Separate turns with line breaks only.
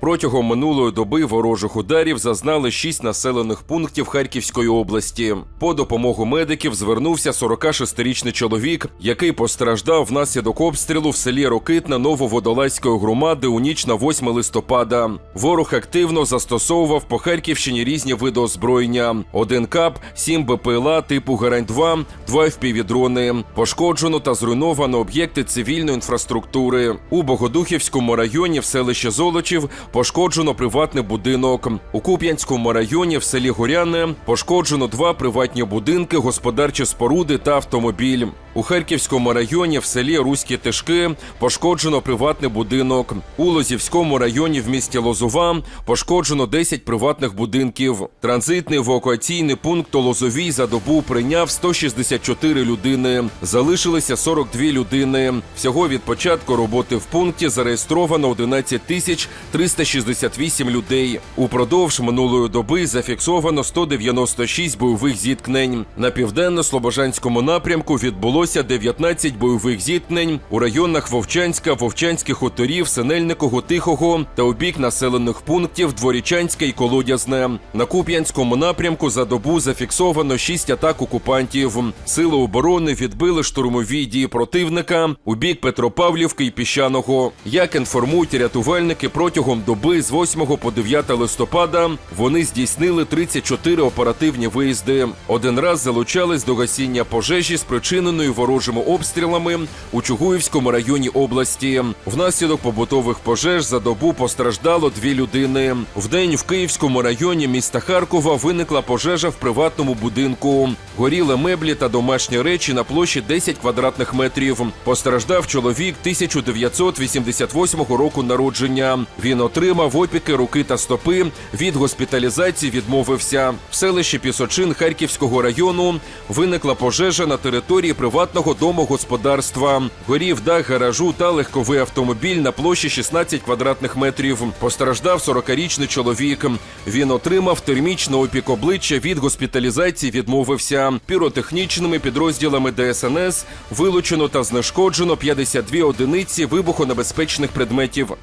Протягом минулої доби ворожих ударів зазнали шість населених пунктів Харківської області. По допомогу медиків звернувся 46-річний чоловік, який постраждав внаслідок обстрілу в селі Рокитна Нововодолазької громади у ніч на 8 листопада. Ворог активно застосовував по Харківщині різні види озброєння: один кап, сім БПЛА типу Герань-2, два FPV-дрони. Пошкоджено та зруйновано об'єкти цивільної інфраструктури. У Богодухівському районі в селищі Золочів пошкоджено приватний будинок. У Куп'янському районі в селі Горяне пошкоджено два приватні будинки, господарчі споруди та автомобіль. У Харківському районі в селі Руські Тишки пошкоджено приватний будинок. У Лозівському районі в місті Лозова пошкоджено 10 приватних будинків. Транзитний евакуаційний пункт у Лозовій за добу прийняв 164 людини. Залишилися 42 людини. Всього від початку роботи в пункті зареєстровано 11 тисяч 368 людей. Упродовж минулої доби зафіксовано 196 бойових зіткнень. На південно-слобожанському напрямку відбулося 19 бойових зіткнень у районах Вовчанська, Вовчанських хуторів, Синельникового, Тихого та у бік населених пунктів Дворічанське і Колодязне. На Куп'янському напрямку за добу зафіксовано 6 атак окупантів. Сили оборони відбили штурмові дії противника у бік Петропавлівки і Піщаного. Як інформують рятувальники, протягом доби з 8 по 9 листопада вони здійснили 34 оперативні виїзди. Один раз залучались до гасіння пожежі, спричиненої ворожими обстрілами у Чугуївському районі області. Внаслідок побутових пожеж за добу постраждало дві людини. Вдень в Київському районі міста Харкова виникла пожежа в приватному будинку. Горіли меблі та домашні речі на площі 10 квадратних метрів. Постраждав чоловік 1988 року народження. Він отримав опіки руки та стопи. Від госпіталізації відмовився. В селищі Пісочин Харківського району виникла пожежа на території приватного домогосподарства. Горів дах гаражу та легковий автомобіль на площі 16 квадратних метрів. Постраждав 40-річний чоловік. Він отримав термічний опік обличчя від госпіталізації. Відмовився. Піротехнічними підрозділами ДСНС вилучено та знешкоджено 52 одиниці вибухонебезпечних предметів.